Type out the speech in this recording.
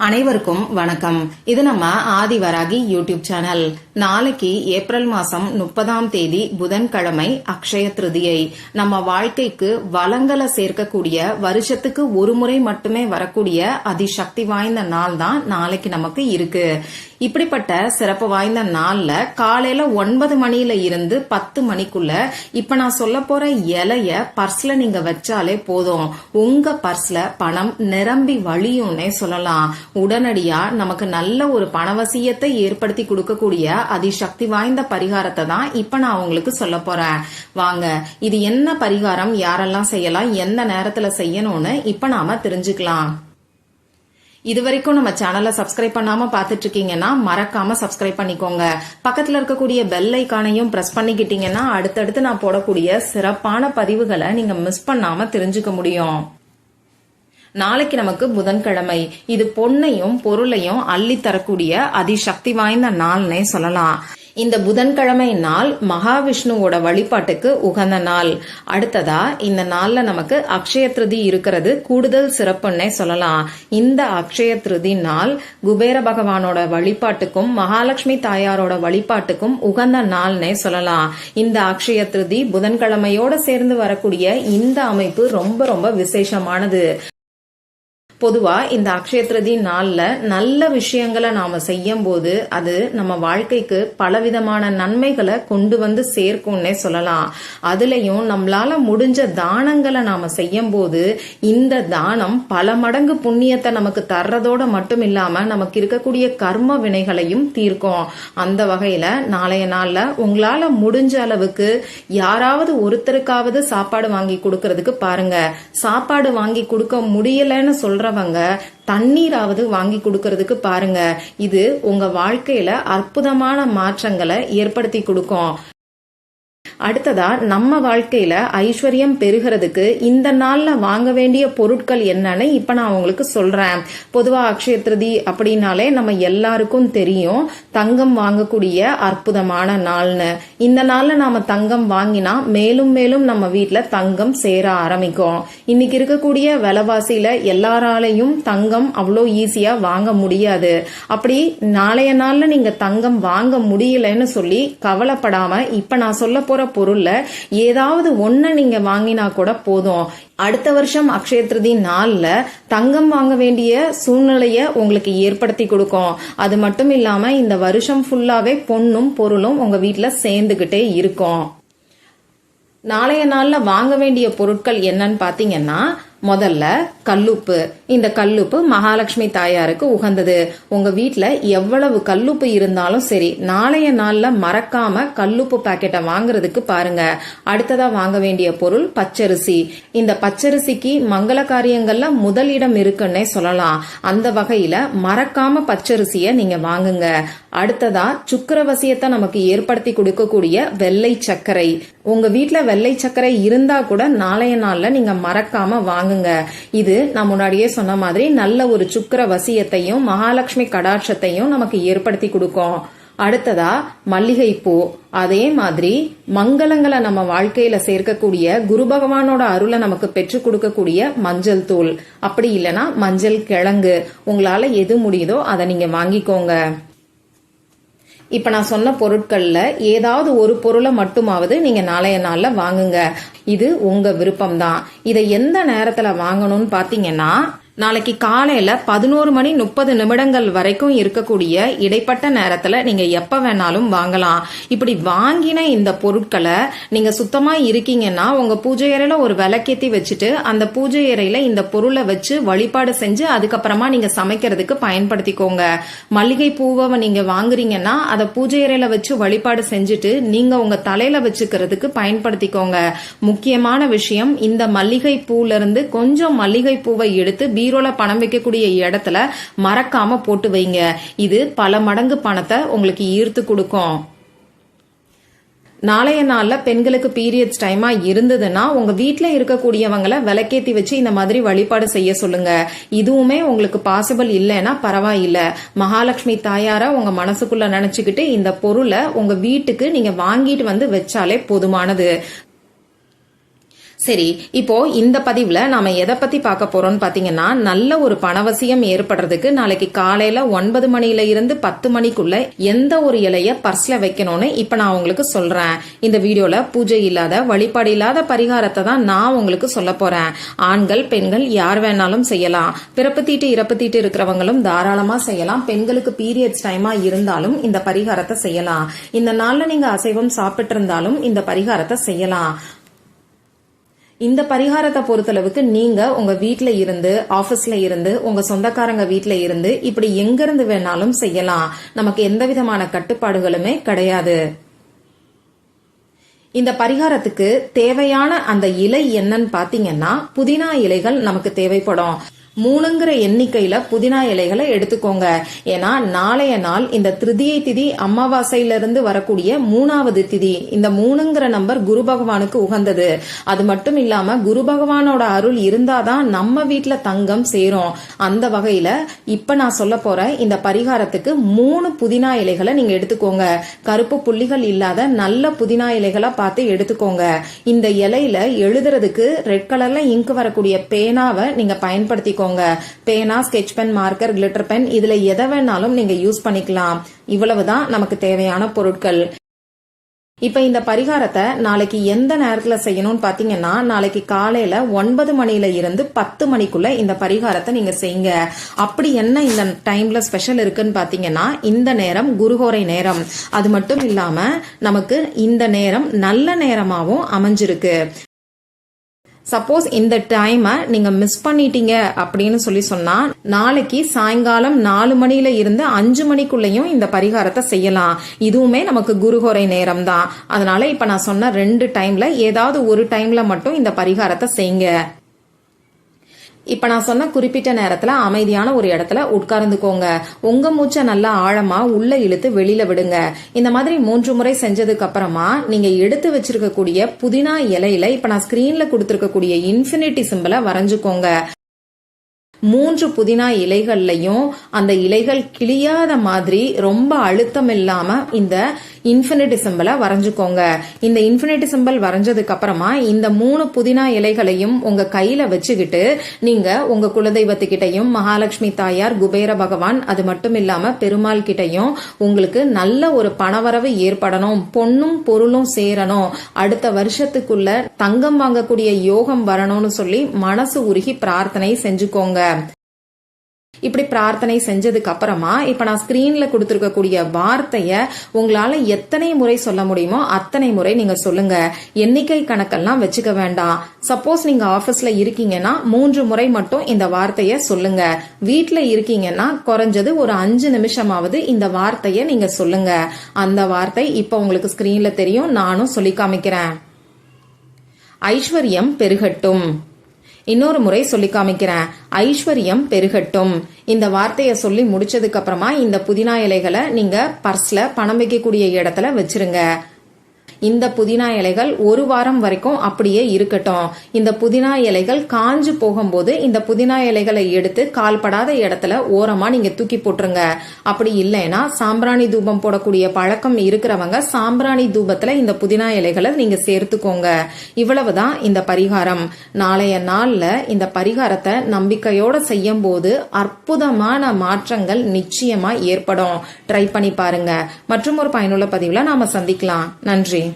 அனைவருக்கும் வணக்கம். இது நம்ம ஆதிவராகி யூடியூப் சேனல். நாளைக்கு ஏப்ரல் மாசம் முப்பதாம் தேதி புதன்கிழமை அக்ஷய திருதியை. நம்ம வாழ்க்கைக்கு வளங்களை சேர்க்கக்கூடிய வருஷத்துக்கு ஒரு முறை மட்டுமே வரக்கூடிய அதிசக்தி வாய்ந்த நாள் தான் நாளைக்கு நமக்கு இருக்கு. இப்படிப்பட்ட சிறப்பு வாய்ந்த நாள்ல காலையில ஒன்பது மணியில இருந்து பத்து மணிக்குள்ள இப்ப நான் சொல்ல போற இலைய பர்ஸ்ல நீங்க வச்சாலே போதும். உங்க பர்ஸ்ல பணம் நிரம்பி வழியும்னே சொல்லலாம். உடனடியா நமக்கு நல்ல ஒரு பணவசியத்தை ஏற்படுத்தி கொடுக்கக்கூடிய அதிசக்தி வாய்ந்த பரிகாரத்தை தான் இப்ப நான் உங்களுக்கு சொல்ல போறேன். வாங்க இது என்ன பரிகாரம்? யாரெல்லாம் செய்யலாம்? எந்த நேரத்துல செய்யணும்னு இப்ப நாம தெரிஞ்சுக்கலாம். இது வரைக்கும் நம்ம சேனலை சப்ஸ்கிரைப் பண்ணாம பாத்துட்டு இருக்கீங்கன்னா மறக்காம சப்ஸ்கிரைப் பண்ணிக்கோங்க. பக்கத்துல இருக்கக்கூடிய பெல் ஐக்கானையும் பிரஸ் பண்ணிக்கிட்டீங்கன்னா அடுத்தடுத்து நான் போடக்கூடிய சிறப்பான பதிவுகளை நீங்க மிஸ் பண்ணாம தெரிஞ்சுக்க முடியும். நாளைக்கு நமக்கு புதன்கிழமை. இது பொன்னையும் பொருளையும் அள்ளி தரக்கூடிய அதிசக்தி வாய்ந்த நாள்னே சொல்லலாம். இந்த புதன்கிழமை நாள் மகாவிஷ்ணுவோட வழிபாட்டுக்கு உகந்த நாள். அடுத்ததா இந்த நாள்ல நமக்கு அக்ஷய திருதி இருக்கிறது கூடுதல் சிறப்புன்னே சொல்லலாம். இந்த அக்ஷய திருதி நாள் குபேர பகவானோட வழிபாட்டுக்கும் மகாலட்சுமி தாயாரோட வழிபாட்டுக்கும் உகந்த நாள்னே சொல்லலாம். இந்த அக்ஷய திருதி புதன்கிழமையோட சேர்ந்து வரக்கூடிய இந்த அமைப்பு ரொம்ப ரொம்ப விசேஷமானது. பொதுவா இந்த அக்ஷய திருதி நாள்ல நல்ல விஷயங்களை நாம செய்யும் போது அது நம்ம வாழ்க்கைக்கு பலவிதமான நன்மைகளை கொண்டு வந்து சேர்க்கும்னே சொல்லலாம். அதுலயும் நம்மளால முடிஞ்ச தானங்களை நாம செய்யும் போது இந்த தானம் பல மடங்கு புண்ணியத்தை நமக்கு தர்றதோட மட்டும் இல்லாம நமக்கு இருக்கக்கூடிய கர்ம வினைகளையும் தீர்க்கும். அந்த வகையில நாளைய நாள்ல உங்களால முடிஞ்ச அளவுக்கு யாராவது ஒருத்தருக்காவது சாப்பாடு வாங்கி கொடுக்கறதுக்கு பாருங்க. சாப்பாடு வாங்கி கொடுக்க முடியலன்னு சொல்ற சொல்றவங்க தண்ணீராவது வாங்கி கொடுக்கறதுக்கு பாருங்க. இது உங்க வாழ்க்கையில அற்புதமான மாற்றங்களை ஏற்படுத்தி கொடுக்கும். அடுத்ததா நம்ம வாழ்க்கையில ஐஸ்வர்யம் பெருகிறதுக்கு இந்த நாள்ல வாங்க வேண்டிய பொருட்கள் என்னன்னு இப்ப நான் உங்களுக்கு சொல்றேன். பொதுவா அக்ஷய திருதி அப்படின்னாலே நம்ம எல்லாருக்கும் தெரியும் தங்கம் வாங்கக்கூடிய அற்புதமான நாள்னு. இந்த நாள்ல நாம தங்கம் வாங்கினா மேலும் மேலும் நம்ம வீட்டுல தங்கம் சேர ஆரம்பிக்கும். இன்னைக்கு இருக்கக்கூடிய விலைவாசியில எல்லாராலையும் தங்கம் அவ்வளோ ஈஸியா வாங்க முடியாது. அப்படி நாளைய நாள்ல நீங்க தங்கம் வாங்க முடியலன்னு சொல்லி கவலைப்படாம இப்ப நான் சொல்ல போற பொருள்ல ஏதாவது ஒன்ன நீங்க வாங்கினா கூட போதும். அடுத்த வருஷம் அக்ஷய திருதி நாள்ல தங்கம் வாங்க வேண்டிய சூழ்நிலைய உங்களுக்கு ஏற்படுத்தி கொடுக்கும். அது மட்டும் இல்லாம இந்த வருஷம் ஃபுல்லாவே பொண்ணும் பொருளும் உங்க வீட்டுல சேர்ந்துகிட்டே இருக்கும். நாளைய நாள்ல வாங்க வேண்டிய பொருட்கள் என்னன்னு பாத்தீங்கன்னா முதல்ல கல்லுப்பு. இந்த கல்லுப்பு மகாலட்சுமி தாயாருக்கு உகந்தது. உங்க வீட்ல எவ்வளவு கல்லுப்பு இருந்தாலும் சரி நாளைய நாள்ல மறக்காம கல்லுப்பு பாக்கெட்டை வாங்குறதுக்கு பாருங்க. அடுத்ததா வாங்க வேண்டிய பொருள் பச்சரிசி. இந்த பச்சரிசிக்கு மங்கள காரியங்கள்ல முதலிடம் இருக்குன்னே சொல்லலாம். அந்த வகையில மறக்காம பச்சரிசிய நீங்க வாங்குங்க. அடுத்ததா சுக்கரவசியத்தை நமக்கு ஏற்படுத்தி கொடுக்கக்கூடிய வெள்ளை சர்க்கரை. உங்க வீட்டில் வெள்ளை சர்க்கரை இருந்தா கூட நாளைய நாள்ல நீங்க மறக்காம வாங்குங்க. இது நான் முன்னாடியே சொன்ன மாதிரி நல்ல ஒரு சுக்கர வசியத்தையும் மகாலட்சுமி கடாட்சத்தையும் நமக்கு ஏற்படுத்தி கொடுக்கும். அடுத்ததா மல்லிகை பூ அதே மாதிரி மங்களங்களை நம்ம வாழ்க்கையில சேர்க்கக்கூடிய குரு பகவானோட அருளை நமக்கு பெற்றுக் கொடுக்கக்கூடிய மஞ்சள் தூள். அப்படி இல்லைன்னா மஞ்சள் கிழங்கு. உங்களால எது முடியுதோ அதை நீங்க வாங்கிக்கோங்க. இப்ப நான் சொன்ன பொருட்கள்ல ஏதாவது ஒரு பொருளை மட்டுமாவது நீங்க நாளைய நாள்ல வாங்குங்க. இது உங்க விருப்பம் தான் இதை எந்த நேரத்துல வாங்கணும்னு பாத்தீங்கன்னா நாளைக்கு காலையில பதினோரு மணி முப்பது நிமிடங்கள் வரைக்கும் இருக்கக்கூடிய இடைப்பட்ட நேரத்துல நீங்க எப்ப வேணாலும் வாங்கலாம். இப்படி வாங்கின இந்த பொருட்களை நீங்க சுத்தமா இருக்கீங்கன்னா உங்க பூஜை அறையில ஒரு விளக்கேத்தி வச்சுட்டு அந்த பூஜை அறையில இந்த பொருளை வச்சு வழிபாடு செஞ்சு அதுக்கப்புறமா நீங்க சமைக்கிறதுக்கு பயன்படுத்திக்கோங்க. மல்லிகை பூவை நீங்க வாங்குறீங்கன்னா அதை பூஜை அறையில வச்சு வழிபாடு செஞ்சுட்டு நீங்க உங்க தலையில வச்சுக்கிறதுக்கு பயன்படுத்திக்கோங்க. முக்கியமான விஷயம் இந்த மல்லிகை பூல இருந்து கொஞ்சம் மல்லிகை பூவை எடுத்து பீரோல பணம் வைக்கக்கூடிய இடத்துல மறக்காம போட்டு வைங்க. இது பல மடங்கு பணத்தை உங்களுக்கு ஈர்த்து கொடுக்கும். நாளைய நாள்ல பெண்களுக்கு பீரியட்ஸ் டைமா இருந்ததுன்னா உங்க வீட்டில் இருக்கக்கூடியவங்களை விளக்கேத்தி வச்சு இந்த மாதிரி வழிபாடு செய்ய சொல்லுங்க. இதுவுமே உங்களுக்கு பாசிபிள் இல்லைன்னா பரவாயில்ல. மகாலட்சுமி தாயார உங்க மனசுக்குள்ள நினைச்சுக்கிட்டு இந்த பொருளை உங்க வீட்டுக்கு நீங்க வாங்கிட்டு வந்து வச்சாலே போதுமானது. சரி இப்போ இந்த பதிவுல நாம எதை பத்தி பார்க்க போறோம்னு பாத்தீங்கன்னா நல்ல ஒரு பணவசியம் ஏற்படுறதுக்கு நாளைக்கு காலையில ஒன்பது மணில இருந்து பத்து மணிக்குள்ள எந்த ஒரு இலைய பர்ஸ்ல வைக்கணும்னு இப்ப நான் உங்களுக்கு சொல்றேன். இந்த வீடியோல பூஜை இல்லாத வழிபாடு இல்லாத பரிகாரத்தை தான் நான் உங்களுக்கு சொல்ல போறேன். ஆண்கள் பெண்கள் யார் வேணாலும் செய்யலாம். பிறப்பு தீட்டு இறப்பு தீட்டு இருக்கிறவங்களும் தாராளமா செய்யலாம். பெண்களுக்கு பீரியட்ஸ் டைமா இருந்தாலும் இந்த பரிகாரத்தை செய்யலாம். இந்த நாள்ல நீங்க அசைவம் சாப்பிட்டு இருந்தாலும் இந்த பரிகாரத்தை செய்யலாம். இந்த பரிகாரத்தை பொறுத்தளவுக்கு நீங்க உங்க வீட்ல இருந்து ஆபீஸ்ல இருந்து உங்க சொந்தக்காரங்க வீட்ல இருந்து இப்படி எங்க இருந்து வேணாலும் செய்யலாம். நமக்கு எந்த விதமான கட்டுப்பாடுகளுமே கிடையாது. இந்த பரிகாரத்துக்கு தேவையான அந்த இலை என்னன்னு பாத்தீங்கன்னா புதினா இலைகள் நமக்கு தேவைப்படும். மூணுங்கிற எண்ணிக்கையில புதினா இலைகளை எடுத்துக்கோங்க. ஏன்னா நாளைய நாள் இந்த திருதியை திதி அமாவாசையிலிருந்து வரக்கூடிய மூணாவது திதி. இந்த மூணுங்கிற நம்பர் குரு பகவானுக்கு உகந்தது. அது மட்டும் இல்லாம குரு பகவானோட அருள் இருந்தாதான் நம்ம வீட்டுல தங்கம் சேரும். அந்த வகையில இப்ப நான் சொல்ல போற இந்த பரிகாரத்துக்கு மூணு புதினா இலைகளை நீங்க எடுத்துக்கோங்க. கருப்பு புள்ளிகள் இல்லாத நல்ல புதினா இலைகளா பார்த்து எடுத்துக்கோங்க. இந்த இலையில எழுதுறதுக்கு ரெட் கலர்ல இங்க் வரக்கூடிய பேனாவை நீங்க பயன்படுத்திக்கோங்க. பேனா sketch pen marker glitter pen இதுல எதை வேணாலும் நீங்க யூஸ் பண்ணிக்கலாம். இவ்வளவுதான் நமக்கு தேவையான பொருட்கள். இப்ப இந்த பரிகாரத்தை நாளைக்கு எந்த நேரத்துல செய்யணும்னு பாத்தீங்கன்னா நாளைக்கு காலையில ஒன்பது மணில இருந்து பத்து மணிக்குள்ள இந்த பரிகாரத்தை நீங்க செய்யுங்க. அப்படி என்ன இந்த டைம்ல ஸ்பெஷல் இருக்குன்னு பாத்தீங்கன்னா இந்த நேரம் குருஹோரை நேரம். அது மட்டும் இல்லாம நமக்கு இந்த நேரம் நல்ல நேரமாவும் அமைஞ்சிருக்கு. சப்போஸ் இந்த டைமை நீங்க மிஸ் பண்ணிட்டீங்க அப்படின்னு சொல்லி சொன்னா நாளைக்கு சாயங்காலம் நாலு மணியில இருந்து அஞ்சு மணிக்குள்ளேயும் இந்த பரிகாரத்தை செய்யலாம். இதுவுமே நமக்கு குருகோரை நேரம் தான் அதனால இப்ப நான் சொன்ன ரெண்டு டைம்ல ஏதாவது ஒரு டைம்ல மட்டும் இந்த பரிகாரத்தை செய்யுங்க. இப்ப நான் சொன்ன குறிப்பிட்ட நேரத்துல அமைதியான ஒரு இடத்துல உட்கார்ந்துக்கோங்க. உங்க மூச்சை நல்லா ஆழமா உள்ள இழுத்து வெளியில விடுங்க. இந்த மாதிரி மூன்று முறை செஞ்சதுக்கு அப்புறமா நீங்க எடுத்து வச்சிருக்கக்கூடிய புதினா இலையில இப்ப நான் ஸ்கிரீன்ல கொடுத்திருக்கக்கூடிய இன்ஃபினிட்டி சிம்பிளை வரைஞ்சுக்கோங்க. மூன்று புதினா இலைகள்லையும் அந்த இலைகள் கிளியாத மாதிரி ரொம்ப அழுத்தம் இல்லாம இந்த இன்ஃபினிட்டி சிம்பிளை வரைஞ்சுக்கோங்க. இந்த இன்ஃபினிட்டி சிம்பிள் வரைஞ்சதுக்கு அப்புறமா இந்த மூணு புதினா இலைகளையும் உங்க கையில வச்சுக்கிட்டு நீங்க உங்க குலதெய்வத்துக்கிட்டையும் மகாலட்சுமி தாயார் குபேர பகவான் அது மட்டும் இல்லாம பெருமாள் கிட்டையும் உங்களுக்கு நல்ல ஒரு பணவரவு ஏற்படணும். பொண்ணும் பொருளும் சேரணும். அடுத்த வருஷத்துக்குள்ள தங்கம் வாங்கக்கூடிய யோகம் வரணும்னு சொல்லி மனசு உருகி பிரார்த்தனை செஞ்சுக்கோங்க. இப்படி பிரார்த்தனை செஞ்சதுக்கு அப்புறமா இப்ப நான் ஸ்கிரீன்ல கொடுத்துருக்கக்கூடிய வார்த்தைய உங்களால எத்தனை முறை சொல்ல முடியுமோ அத்தனை முறை நீங்க சொல்லுங்க. எண்ணிக்கை கணக்கெல்லாம் வச்சுக்க வேண்டாம். சப்போஸ் நீங்க ஆபீஸ்ல இருக்கீங்கன்னா மூன்று முறை மட்டும் இந்த வார்த்தைய சொல்லுங்க. வீட்டுல இருக்கீங்கன்னா குறைஞ்சது ஒரு அஞ்சு நிமிஷமாவது இந்த வார்த்தைய நீங்க சொல்லுங்க. அந்த வார்த்தை இப்ப உங்களுக்கு ஸ்கிரீன்ல தெரியும். நானும் சொல்லி காமிக்கிறேன். ஐஸ்வர்யம் பெருகட்டும். இன்னொரு முறை சொல்லி காமிக்கிறேன். ஐஸ்வர்யம் பெருகட்டும். இந்த வார்த்தையை சொல்லி முடிச்சதுக்கு அப்புறமா இந்த புதினா இலைகளை நீங்க பர்ஸ்ல பணம் வைக்கக்கூடிய இடத்துல வச்சிருங்க. இந்த புதினா இலைகள் ஒரு வாரம் வரைக்கும் அப்படியே இருக்கட்டும். இந்த புதினா இலைகள் காஞ்சு போகும்போது இந்த புதினா இலைகளை எடுத்து கால்படாத இடத்துல ஓரமா நீங்க தூக்கி போட்டுருங்க. அப்படி இல்லைன்னா சாம்பிராணி தூபம் போடக்கூடிய பழக்கம் இருக்கிறவங்க சாம்பிராணி தூபத்துல இந்த புதினா இலைகளை நீங்க சேர்த்துக்கோங்க. இவ்வளவுதான் இந்த பரிகாரம். நாளைய நாள்ல இந்த பரிகாரத்தை நம்பிக்கையோட செய்யும் போது அற்புதமான மாற்றங்கள் நிச்சயமா ஏற்படும். ட்ரை பண்ணி பாருங்க. மற்றும் ஒரு பயனுள்ள பதிவுல நாம சந்திக்கலாம். நன்றி.